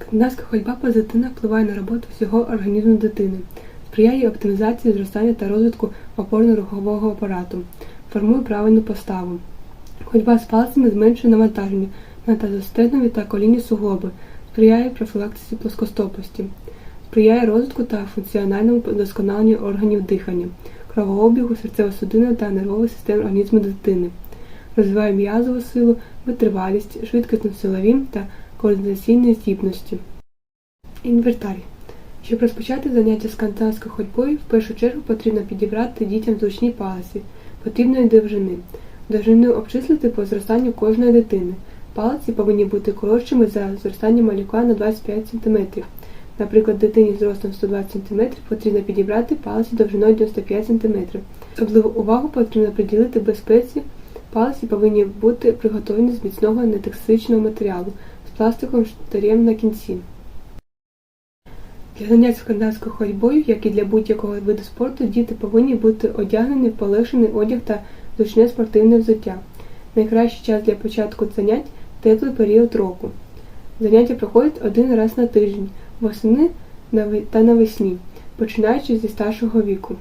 Скандинавська ходьба позитивно впливає на роботу всього організму дитини, сприяє оптимізації зростання та розвитку опорно-рухового апарату, формує правильну поставу. Ходьба з палицями зменшує навантаження на тазостегнові та колінні суглоби, сприяє профілактиці плоскостопості, сприяє розвитку та функціональному вдосконаленню органів дихання, кровообігу, серцево-судинної та нервової системи організму дитини, розвиває м'язову силу, витривалість, швидкісно-силові та координаційні здібності. Інвертарій. Щоб розпочати заняття скандинавською ходьбою, в першу чергу потрібно підібрати дітям зручні палиці потрібної довжини. Довжину обчислити по зростанню кожної дитини. Палиці повинні бути коротшими за зростання малюка на 25 см. Наприклад, дитині з ростом 120 см потрібно підібрати палиці довжиною 95 см. Особливу увагу потрібно приділити безпеці. Палиці повинні бути приготовлені з міцного нетоксичного матеріалу з пластиковим штирем на кінці. Для занять скандинавською ходьбою, як і для будь-якого виду спорту, діти повинні бути одягнені в полегшений одяг та зручне спортивне взуття. Найкращий час для початку занять теплий період року. Заняття проходять один раз на тиждень, восени та навесні, починаючи зі старшого віку.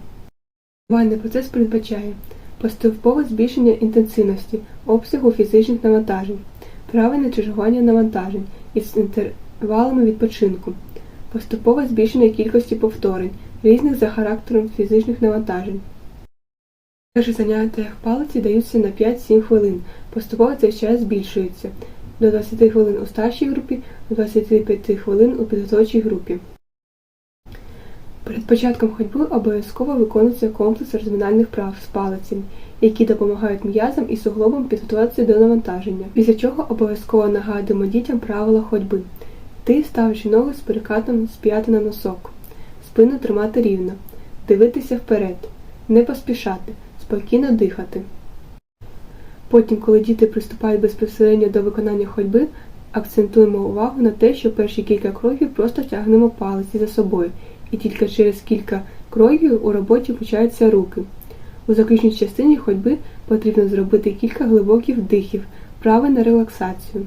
Тренувальний процес передбачає поступове збільшення інтенсивності, обсягу фізичних навантажень, правильне чергування навантажень із інтервалами відпочинку, поступове збільшення кількості повторень, різних за характером фізичних навантажень. Перші заняття в палиці даються на 5-7 хвилин, поступово цей час збільшується до 20 хвилин у старшій групі, до 25 хвилин у підготовчій групі. Перед початком ходьби обов'язково виконується комплекс розминальних прав з палицями, які допомагають м'язам і суглобам підготуватися до навантаження, після чого обов'язково нагадуємо дітям правила ходьби. Ти ставиш ноги з перекатом з п'яти на носок, спину тримати рівно, дивитися вперед, не поспішати, спокійно дихати. Потім, коли діти приступають безпосередньо до виконання ходьби, акцентуємо увагу на те, що перші кілька кроків просто тягнемо палиці за собою, і тільки через кілька кроків у роботі включаються руки. У заключній частині ходьби потрібно зробити кілька глибоких вдихів, вправи на релаксацію.